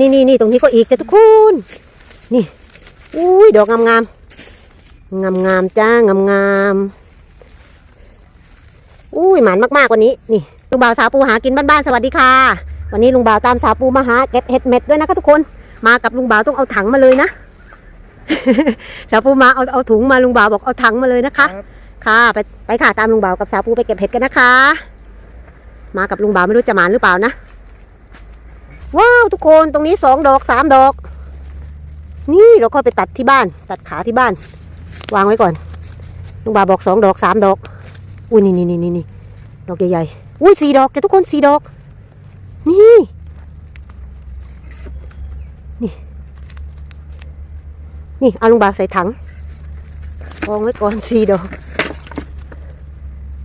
นี่นี่นี่ตรงนี้ก็อีกจ้ะทุกคน นี่อุ้ยดอกงามงามงามงามๆจ้างามงามๆอุ้ยหมานมากๆกว่านี้นี่ลุงบ่าวสาวปูหากินบ้านๆสวัสดีค่ะ วันนี้ลุงบ่าวตามสาวปูมาหาเก็บเห็ดเม็ดด้วยนะคะทุกคนมากับลุงบ่าวต้องเอาถังมาเลยนะสาวปูมาเอาเอาถุงมาลุงบ่าวบอกเอาถังมาเลยนะคะครับค่ะไปไปค่ะตามลุงบ่าวกับสาวปูไปเก็บเห็ดกันนะคะ มากับลุงบ่าวไม่รู้จะหมานหรือเปล่านะ ว้าวทุกคนตรงนี้สองดอกสามดอก นี่เราก็ไปตัดที่บ้าน ตัดขาที่บ้าน วางไว้ก่อนลุงบาบอกสองดอกสามดอก อุ้ยนี่นี่นี่นี่นี่ดอกใหญ่ๆอุ้ยสี่ดอกแกทุกคนสี่ดอก นี่นี่นี่เอาลุงบาใส่ถังวางไว้ก่อนสี่ดอก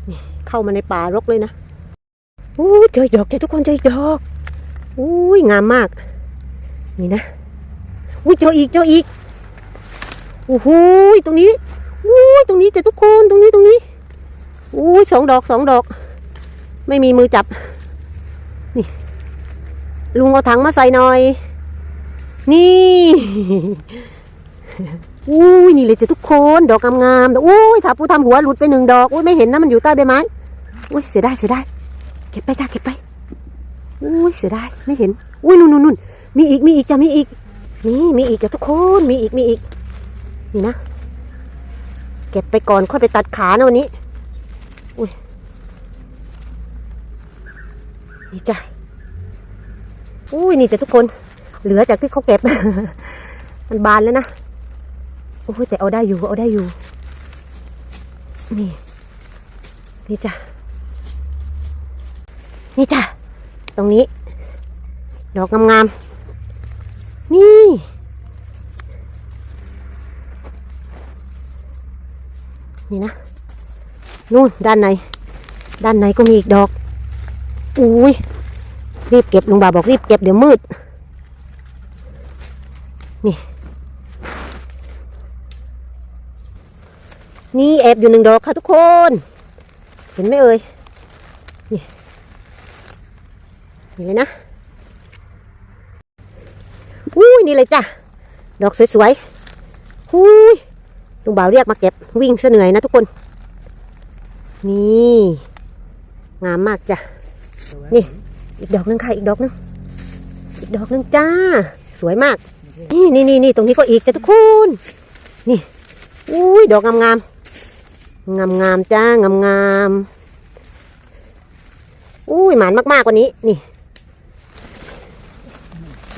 นี่เข้ามาในป่ารกเลยนะอู้เจอดอกเจอทุกคนเจอดอก อุ้ยงามมาก นี่นะอุ้ยเจออีกเจออีกโอ้โหตรงนี้อุ้ยตรงนี้เจอทุกคนตรงนี้ตรงนี้อุ้ยสองดอกสองดอก ไม่มีมือจับ นี่ ลุงเอาถังมาใส่หน่อย นี่อุ้ยนี่เลยเจอทุกคนดอกงามๆอุ้ยถ้าปูทำหัวหลุดไปหนึ่งดอกอุ้ยไม่เห็นนะมันอยู่ใต้ใบไม้อุ้ยเสียดายเสียดายเก็บไปจ้าเก็บไป อุ้ยเสียดายไม่เห็น อุ้ยนู่นนู่นนู่นมีอีกมีอีกจะมีอีก นี่มีอีกจ้ะทุกคนมีอีกมีอีกนี่นะ เก็บไปก่อนค่อยไปตัดขานะวันนี้ อุ้ยนี่จ้ะอุ้ยนี่จ้ะทุกคน เหลือจากที่เขาเก็บ มันบานแล้วนะโอ้ยแต่เอาได้อยู่เอาได้อยู่ นี่ นี่จ้ะนี่จ้ะ ตรงนี้ ดอกงามๆ นี่ นี่นะ นู่นด้านใน ด้านในก็มีอีกดอก อุ้ย รีบเก็บลุงบ่าบอกรีบเก็บเดี๋ยวมืด นี่ นี่แอบอยู่หนึ่งดอกค่ะทุกคน เห็นไหมเอ่ย นี่ นี่เลยนะอุ้ยนี่เลยจ้ะ ดอกสวยๆอุ้ยลุงบ่าวเรียกมาเก็บวิ่งเสเหนื่อยนะทุกคน นี่งามมากจ้ะ นี่ อีกดอกนึงค่ะ อีกดอกนึง อีกดอกนึงจ้า สวยมาก นี่นี่นี่นี่ตรงนี้ก็อีกจ้ะทุกคน นี่อุ้ยดอกงามงามงามงามจ้างามงามอุ้ยหมานมากๆกว่านี้ นี่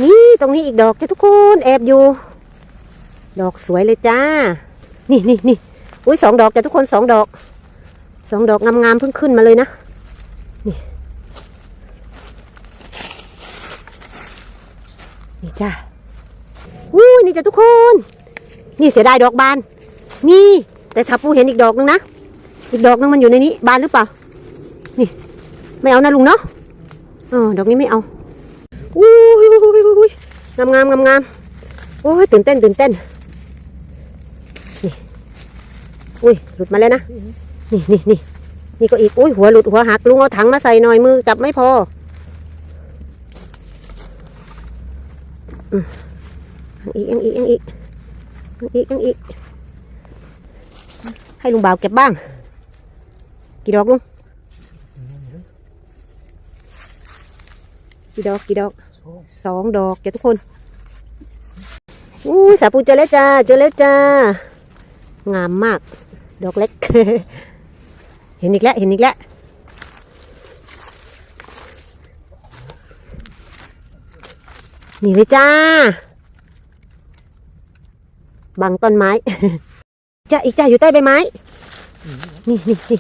นี่ตรงนี้อีกดอกจ้ะทุกคนแอบอยู่ ดอกสวยเลยจ้า นี่นี่นี่อุ้ยสองดอกจ้ะทุกคนสองดอกสองดอกงามๆเพิ่งขึ้นมาเลยนะนี่นี่จ้าอุ้ยนี่จ้ะทุกคน นี่เสียดายดอกบาน นี่ แต่ชาปูเห็นอีกดอกนึงนะอีกดอกนึงมันอยู่ในนี้บานหรือเปล่า นี่ ไม่เอานะลุงเนาะเออดอกนี้ไม่เอา อุ้ยอุ้ยอุ้ยงามงามงามงามโอ้ยตื่นเต้นตื่นเต้นนี่อุ้ยหลุดมาแล้วนะนี่นี่นี่นี่ก็อีกอุ้ยหัวหลุดหัวหักลุงเอาถังมาใส่หน่อยมือจับไม่พออืมยังอีกยังอีกยังอีกยังอีกยังอีกให้ลุงบ่าวเก็บบ้าง กี่ดอกลุง กี่ดอกกี่ดอกสองดอกจ้ะทุกคนอู้สาปูเจอแล้วจ้าเจอแล้วจ้างามมาก ดอกเล็ก เห็นอีกแล้วเห็นอีกแล้วนี่เลยจ้าบังต้นไม้จ้าอีกจ้าอยู่ใต้ใบไม้ นี่นี่นี่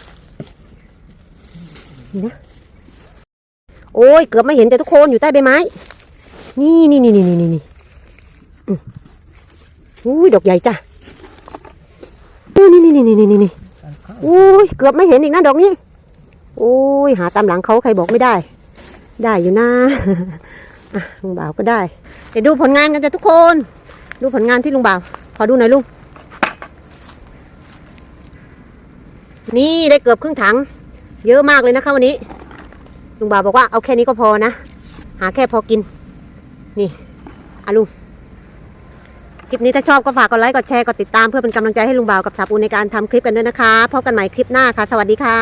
นี่นะ อ้ยเกือบไม่เห็นแต่ทุกคนอยู่ใต้ใบไม้ นี่นี่นี่นี่นี่นี่นี่อุ้ยดอกใหญ่จ้ะอุ้นี่นี่นี่นี่นี่นี่อุ้ยเกือบไม่เห็นอีกนะดอกนี้โอ้ยหาตามหลังเขาใครบอกไม่ได้ ได้อยู่นะอะลุงบ่าวก็ได้เดี๋ยวดูผลงานกันจ้ะทุกคน ดูผลงานที่ลุงบ่าวขอดูหน่อยลุงนี่ได้เกือบครึ่งถัง เยอะมากเลยนะคะวันนี้ ลุงบ่าวบอกว่าเอาแค่นี้ก็พอนะ หาแค่พอกิน นี่อะลุงคลิปนี้ถ้าชอบก็ฝากกดไลค์ กดแชร์ กดติดตามเพื่อเป็นกำลังใจให้ลุงบ่าวกับสาปูในการทำคลิปกันด้วยนะคะ พบกันใหม่คลิปหน้าค่ะ สวัสดีค่ะ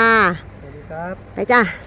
สวัสดีครับ ไปจ้าส